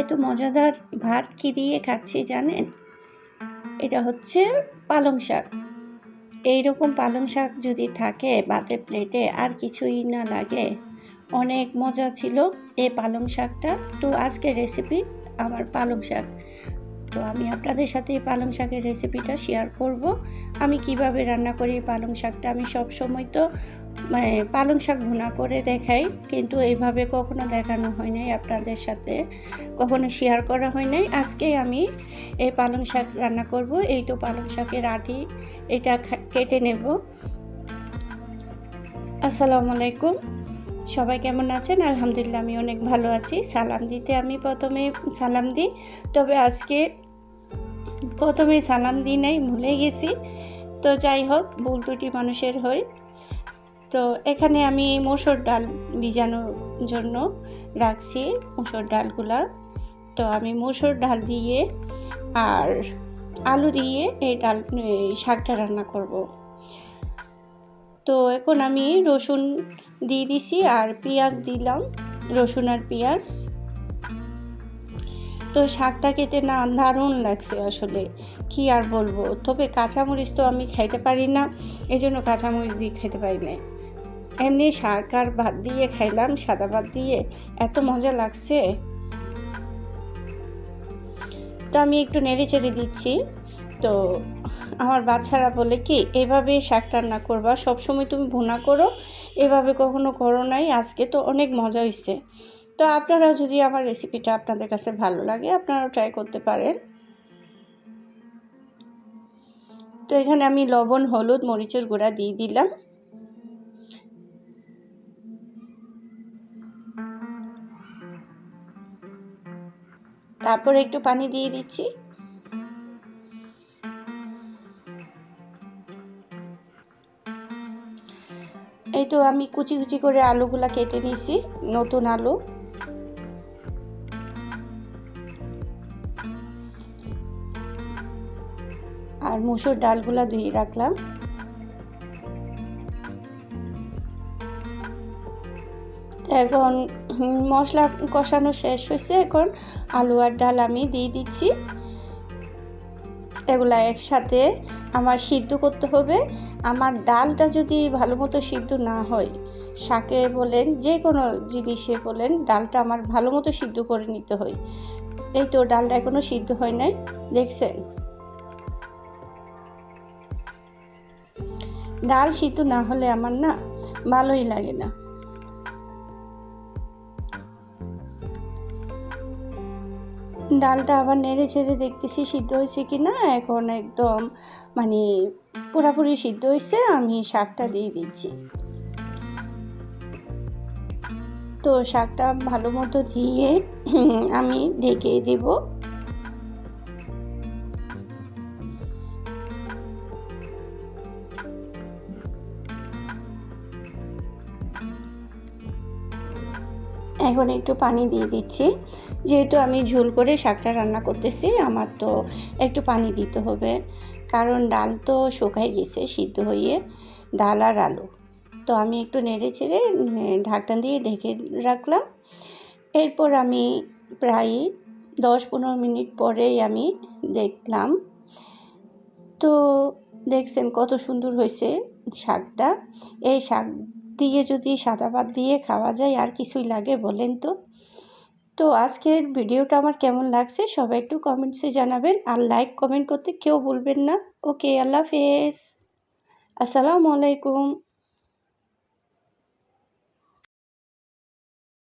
এত মজাদার ভাত কি দিয়ে খাচ্ছি জানেন? এটা হচ্ছে পালং শাক। এইরকম পালং শাক যদি থাকে ভাতের প্লেটে আর কিছুই না লাগে, অনেক মজা ছিল এই পালং শাকটা। তো আজকে রেসিপি আমার পালং শাক। তো আমি আপনাদের সাথে এই পালং শাকের রেসিপিটা শেয়ার করব। আমি কীভাবে রান্না করি এই পালং শাকটা? আমি সব সময় তো মানে পালং শাক ভুনা করে দেখাই, কিন্তু এইভাবে কখনো দেখানো হয় নাই আপনাদের সাথে, কখনো শেয়ার করা হয় নাই। আজকে আমি এই পালং শাক রান্না করব, এই তো পালং শাকের আটি, এটা কেটে নেব। আসসালামু আলাইকুম। সবাই কেমন আছেন? আলহামদুলিল্লাহ, আমি অনেক ভালো আছি। সালাম দিতে আমি প্রথমে সালাম দিই, তবে আজকে প্রথমে সালাম দিই নাই, ভুলে গেছি। তো যাই হোক, ভুল দুটি মানুষের হয়। তো এখানে আমি মসুর ডাল ভিজানোর জন্য রাখছি মসুর ডালগুলা। তো আমি মসুর ডাল দিয়ে আর আলু দিয়ে এই ডাল শাকটা রান্না করব। তো এখন আমি রসুন দিয়ে দিছি আর পেঁয়াজ দিলাম, রসুন আর পেঁয়াজ। তো শাকটা খেতে না দারুণ লাগছে আসলে, কি আর বলব? তবে কাঁচামরিচ তো আমি খাইতে পারি না এই জন্য কাঁচামরিচ দিয়ে খেতে পারি না এমনি শাক আর ভাত দিয়ে খাইলাম, সাদা ভাত দিয়ে। এত মজা লাগছে। তো আমি একটু নেড়ে চেড়ে দিচ্ছি। তো আমার বাচ্চারা বলে কি, এভাবে শাক রান্না করবা, সবসময় তুমি ভুনা করো। এভাবে কখনো করো নাই, আজকে তো অনেক মজা হয়েছে তো আপনারাও যদি আমার রেসিপিটা আপনাদের কাছে ভালো লাগে, আপনারাও ট্রাই করতে পারেন। তো এখানে আমি লবণ, হলুদ, মরিচের গুঁড়া দিয়ে দিলাম। তারপর একটু পানি দিয়ে দিচ্ছি। এই তো আমি কুচি কুচি করে আলুগুলা কেটে নিয়েছি, নতুন আলু। আর মুসুর ডালগুলা ধুয়ে রাখলাম। এখন মশলা কষানো শেষ হয়েছে। এখন আলু আর ডাল আমি দিয়ে দিচ্ছি। এগুলা একসাথে আমার সিদ্ধ করতে হবে। আমার ডালটা যদি ভালো মতো সিদ্ধ না হয়, শাকে বলেন যে কোনো জিনিসে বলেন, ডালটা আমার ভালো মতো সিদ্ধ করে নিতে হয়। এই তো ডালটা এখনও সিদ্ধ হয় নাই, দেখছেন? ডাল সিদ্ধ না হলে আমার না ভালোই লাগে না। ডালটা আবার নেড়ে ছেড়ে দেখতেছি সিদ্ধ হয়েছে কি না এখন একদম মানে পুরাপুরি সিদ্ধ হয়েছে, আমি শাকটা দিয়ে দিচ্ছি। তো শাকটা ভালো মতো দিয়ে আমি ঢেকে দেব। এখন একটু পানি দিয়ে দিচ্ছি। যেহেতু আমি ঝোল করে শাকটা রান্না করতেছি, আমার তো একটু পানি দিতে হবে। কারণ ডাল তো শুকাই গেছে সিদ্ধ হয়ে, ডাল আর আলু। তো আমি একটু নেড়ে চেড়ে ঢাকনা দিয়ে ঢেকে রাখলাম। এরপর আমি প্রায় দশ পনেরো মিনিট পরেই আমি দেখলাম। তো দেখছেন কত সুন্দর হয়েছে শাকটা। এই শাক দিয়ে যদি সাদা ভাত দিয়ে খাওয়া যায়, আর কিছুই লাগে বলেন তো। তো আজকের ভিডিওটা আমার কেমন লাগছে সবাই একটু কমেন্টসে জানাবেন, আর লাইক কমেন্ট করতে কেউ বলবেন না। ওকে আল্লাহ হাফেজ। আসসালামু আলাইকুম।